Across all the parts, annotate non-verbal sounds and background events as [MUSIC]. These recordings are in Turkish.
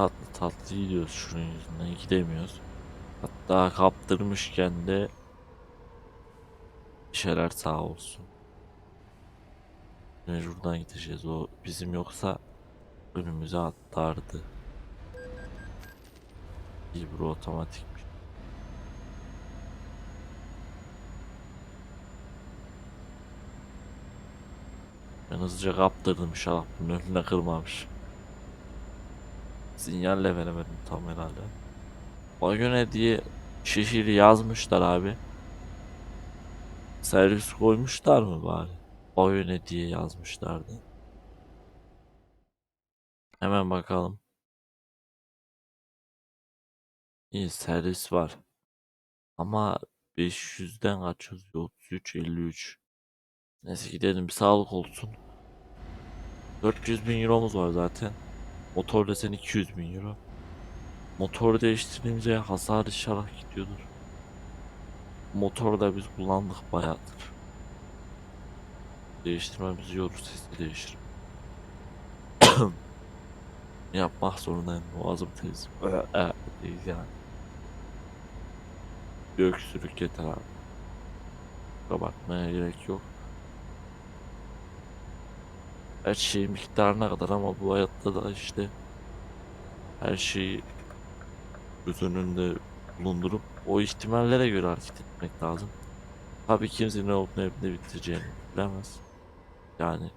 Tatlı tatlı gidiyoruz şunun yüzünden gidemiyoruz. Hatta kaptırmışken de bir şeyler sağ olsun. Mecburdan gideceğiz. O bizim yoksa önümüze atlardı. İyi bu otomatikmiş. Ben hızlıca kaptırdım inşallah bunun önüne kırmamış. Sinyalle veremedim tam herhalde. O güne diye şişiri yazmışlar abi. Servis koymuşlar mı bari? O yöne diye yazmışlardı. Hemen bakalım. İyi servis var. Ama 500'den kaçıyoruz? 33, 53. Neyse gidelim bir sağlık olsun. 400 bin euromuz var zaten. Motor desen 200 bin euro. Motoru değiştirince hasar inşallah gidiyordur. Motoru da biz kullandık bayağıdır. Değiştirmemiz yorur sesi değişir. [COUGHS] Yapmak zorundayım boğazım tez. Evet değil yani. Bir öksürük yeter abi. Kapatmaya gerek yok. Her şey miktarına kadar ama bu hayatta da işte her şeyi göz önünde bulundurup o ihtimallere göre hareket etmek lazım. Tabii kimse ne olup ne, biteceğini bilemez. Yani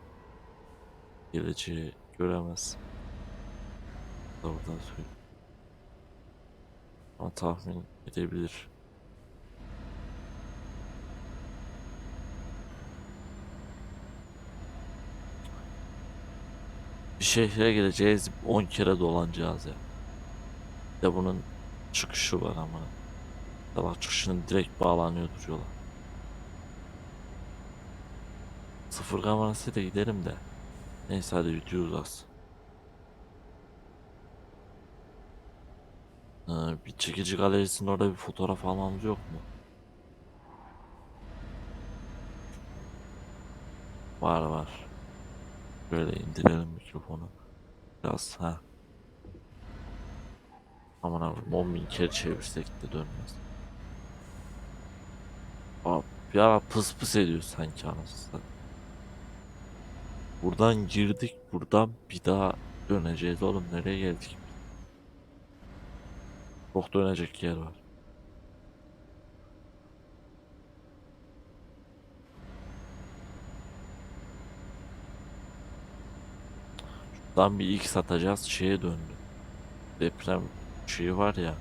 geleceği göremez. Oradan söyleyeyim. Ama tahmin edebilir. Bir şehre geleceğiz 10 kere dolanacağız ya. Bir de bunun çıkışı var ama. Sabah çıkışının direkt bağlanıyordur yola. Sıfır kamerasıyla gidelim de. Neyse hadi video uzasın. Ee, bir çekici galerisinin orada bir fotoğraf almamız yok mu? Var var. Böyle indirelim mikrofonu. Biraz ha. Aman abi 10 bin kere çevirsek de dönmez. Abi ya pıs pıs ediyor sanki anasını. Buradan girdik buradan bir daha döneceğiz oğlum nereye geldik? Çok dönecek yer var. Şuradan bir ilk satacağız şeye döndü. Deprem şeyi var ya.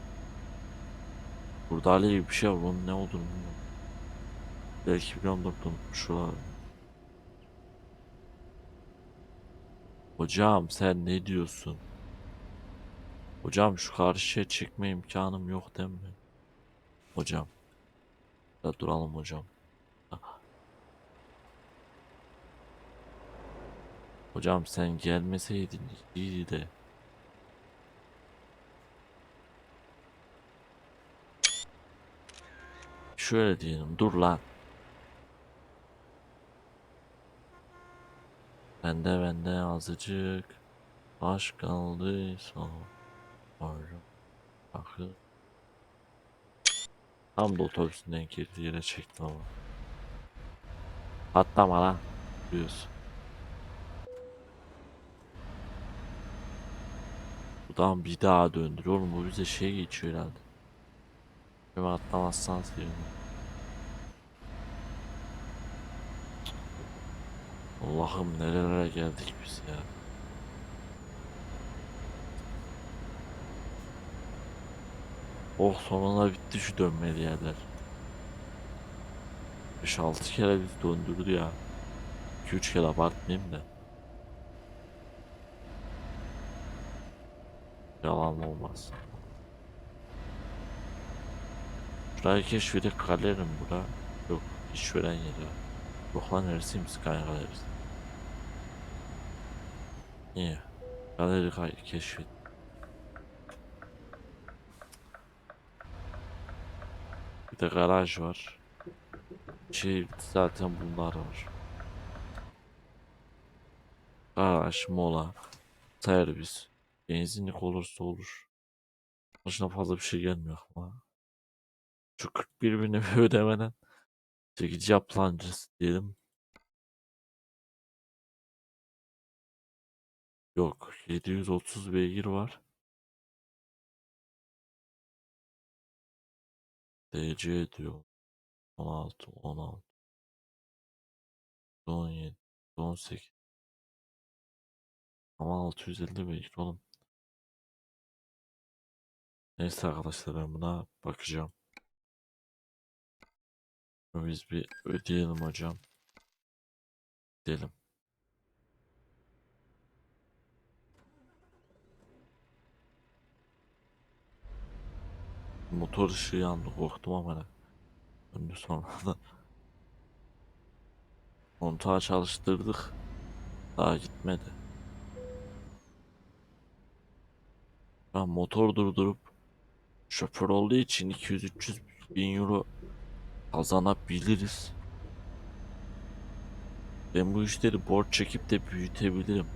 Burada gibi bir şey var onun ne olduğunu bilmiyorum. Belki biliyorumdur şuralar. Hocam sen ne diyorsun? Hocam şu karşıya çekme imkanım yok değil mi? Hocam. Da duralım hocam. Hocam sen gelmeseydin iyiydi de. Şöyle diyelim dur lan. Bende bende azıcık aşk kaldıysa Pardon. Bakın. Tam da otobüsün denk girdiği yere çektim ama. Patlama lan. Diyorsun. Buradan bir daha döndür. Oğlum bu bize şey geçiyor herhalde. Hemen atlamazsan sevinirim. Allah'ım nerelere geldik biz ya. Oh sonunda bitti şu dönmeli yerler. 5-6 kere biz döndürdü ya. 2-3 kere abartmayayım da. Yalan olmaz. Şurayı keşfedip galerim bura. Yok işveren yeri. Yok lan neresiymiş Sky galerisi. İyi. Galeri keşfet. Bir de garaj var. Şey zaten bunlar var. Garaj, mola, servis, Benzinlik olursa olur. Başına fazla bir şey gelmiyor ama. Şu 41 bini ödemeden çekici yapılancısı diyelim. Yok 730 beygir var. DC diyor. 16, 16, 17, 18. Ama 650 beygir oğlum. Neyse arkadaşlar ben buna bakacağım. Biz bir ödeyelim hocam. Gidelim. Motor ışığı yandı korktum ama ne. Döndü sonradan. [LAUGHS] Kontağı çalıştırdık. Daha gitmedi. Ben motor durdurup şoför olduğu için 200-300 bin euro kazanabiliriz. Ben bu işleri borç çekip de büyütebilirim.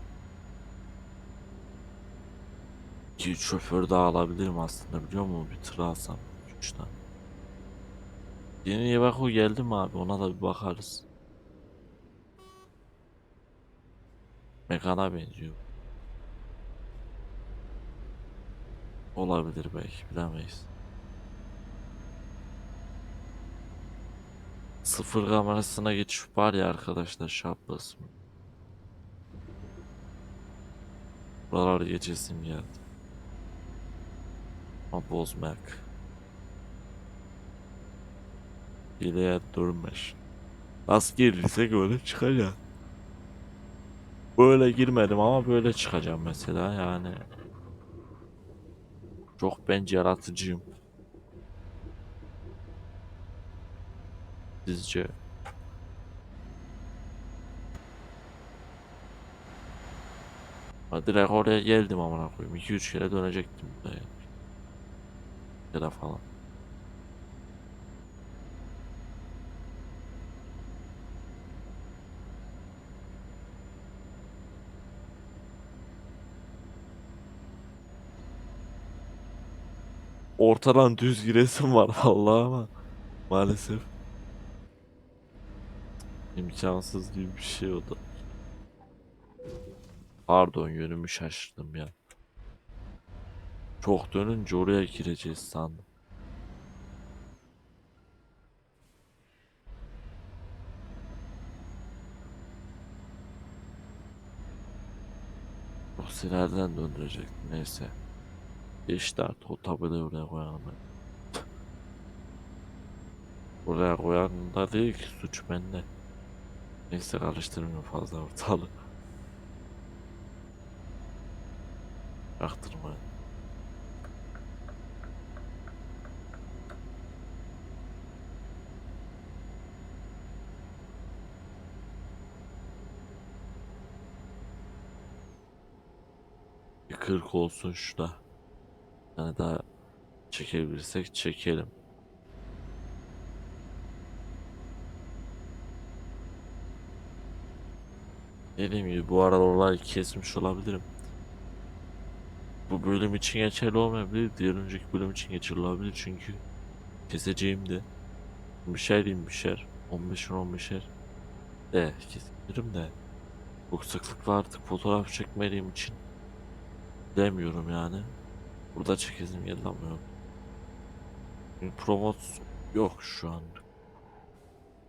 Ki şoför daha alabilirim aslında biliyor musun? Bir tır alsam. 3 tane. Yeni Yevako geldi mi abi? Ona da bir bakarız. Megana benziyor. Olabilir belki bilemeyiz. Sıfır kamerasına geçiş var ya arkadaşlar şapkası. Buraları geçesim geldi. Ama bozmak. Hileye durmuş. Nasıl girdiyse öyle çıkacak. Böyle girmedim ama böyle çıkacağım mesela yani. Çok bence yaratıcıyım. Sizce? Ha, direkt oraya geldim amına koyayım. 2-3 kere dönecektim. Ya da falan. Ortadan düz giresim var [LAUGHS] vallahi ama maalesef imkansız gibi bir şey o da. Pardon yönümü şaşırdım ya. Çok dönünce oraya gireceğiz sandım. O silerden döndürecek neyse. İşte o tabelayı oraya koyalım. Oraya koyan da değil ki suç bende. Neyse karıştırmıyorum fazla ortalığı. Çaktırmayın. Bir kırk olsun şurada. Yani daha çekebilirsek çekelim. Dediğim gibi bu aralar kesmiş olabilirim. Bu bölüm için geçerli olmayabilir. Diğer önceki bölüm için geçerli olabilir çünkü keseceğim de bir şey diyeyim bir şey 15'er 15'er de kesebilirim de çok sıklıkla artık fotoğraf çekmediğim için demiyorum yani. Burada çekesim geldi ama yok. Promot yok şu an.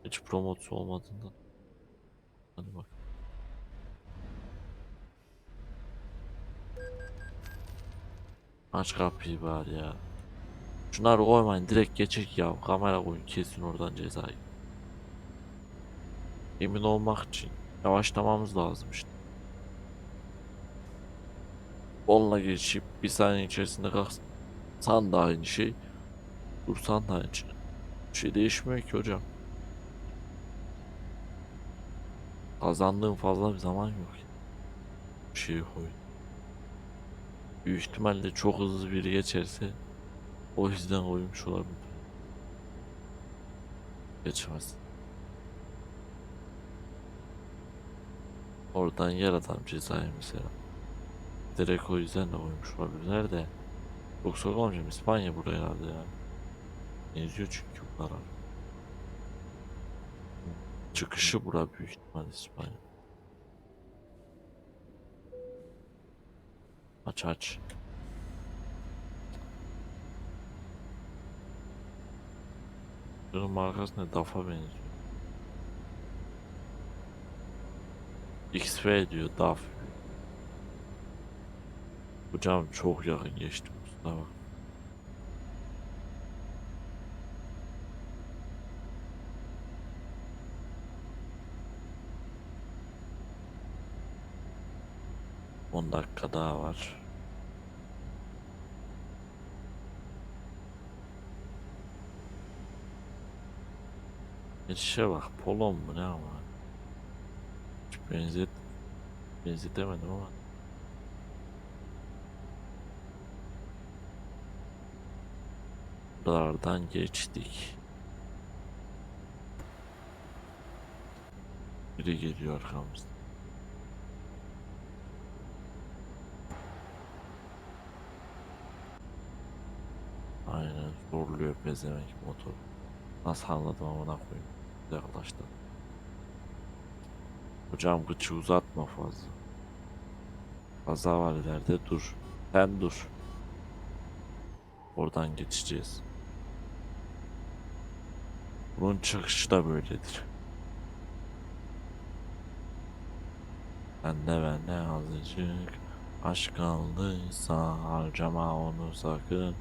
Hiç promot olmadığından. Hadi bak. Aç kapıyı bari ya. Şunları koymayın direkt geçek ya. Kamera koyun kesin oradan cezayı. Emin olmak için yavaşlamamız lazım işte. Onunla geçip bir saniye içerisinde kalksan da aynı şey. Dursan da aynı şey. Bir şey değişmiyor ki hocam. Kazandığım fazla bir zaman yok. Bir şey koy. Büyük ihtimalle çok hızlı biri geçerse o yüzden koymuş olabilir. Geçmez. Oradan yer adam cezayı mesela. Direkt o yüzden de koymuş olabilirler de. Çok sorgulamayacağım İspanya buraya herhalde ya. Benziyor çünkü bu karar. Çıkışı bura büyük ihtimal İspanya. Aç aç. Bunun markası ne? DAF'a benziyor. XF diyor DAF. Hocam çok yakın geçtim bak. On dakika daha var. Geçişe bak polon mu ne ama. Hiç benzet benzetemedim ama. Buralardan geçtik. Biri geliyor arkamızdan. Aynen zorluyor pezevenk motor. Nasıl anladım amına koyayım. Yaklaştı. Hocam gıçı uzatma fazla. Kaza var ileride dur. Sen dur. Oradan geçeceğiz. Bunun çıkışı da böyledir. Bende bende azıcık aşk kaldıysa harcama onu sakın.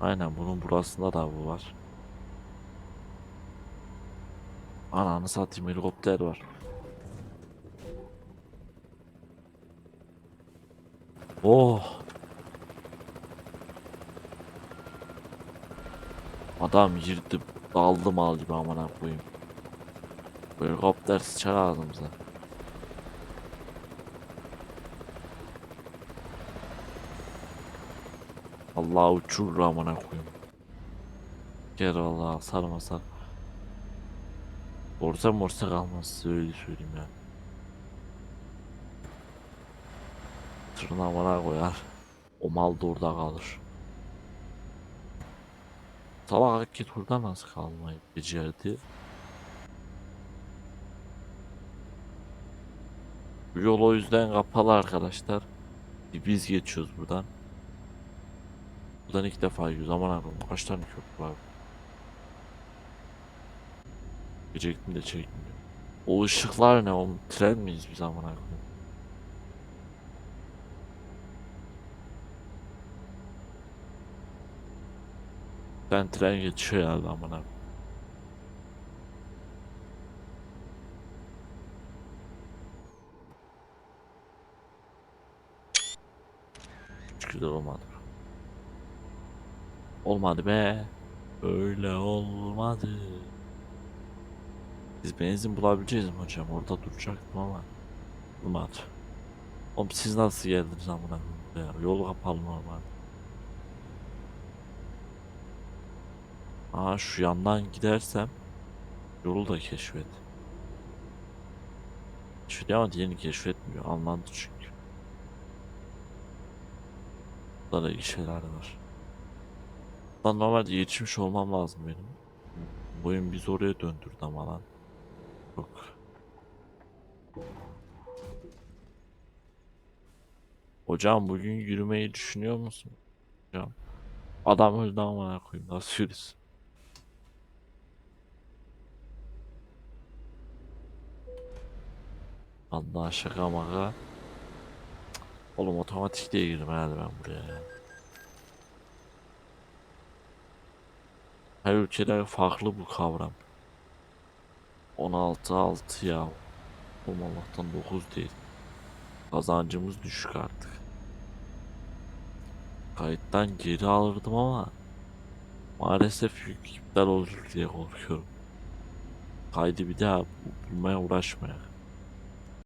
Aynen bunun burasında da bu var. Ananı satayım helikopter var. Oh. Adam girdi daldı mal gibi amına koyayım. Helikopter sıçar ağzımıza. Allah uçurur amına koyayım. Gel Allah sarma sar. Borsa morsa kalmaz size öyle söyleyeyim ya. Tırnağı amına koyar. O mal da orada kalır. Salak hareket burada nasıl kalmayı becerdi? Bu yol o yüzden kapalı arkadaşlar. Biz geçiyoruz buradan. Buradan ilk defa gidiyoruz. Aman Allah'ım kaç tane köprü var. Geçecektim de çekmiyor. O ışıklar ne oğlum? Tren miyiz biz aman koyayım? Ben tren geçiyor herhalde. Hiç güzel olmadı. Olmadı be. Öyle olmadı. Biz benzin bulabileceğiz mi hocam? Orada duracaktım ama. Olmadı. Oğlum siz nasıl geldiniz amına? Yol kapalı normal. Aa şu yandan gidersem yolu da keşfet. Keşfediyor ama diğerini keşfetmiyor. Anlandı çünkü. Burada da iyi şeyler var. Lan normalde yetişmiş olmam lazım benim. Boyun biz oraya döndürdü ama lan. Yok. Hocam bugün yürümeyi düşünüyor musun? Hocam. Adam öldü amına koyayım nasıl yürüsün? Allah şaka maka. Oğlum otomatik diye girdim herhalde ben buraya ya. Her ülkede farklı bu kavram. 16 6 ya. Oğlum Allah'tan 9 değil. Kazancımız düşük artık. Kayıttan geri alırdım ama maalesef yük iptal olur diye korkuyorum. Kaydı bir daha bulmaya uğraşmaya.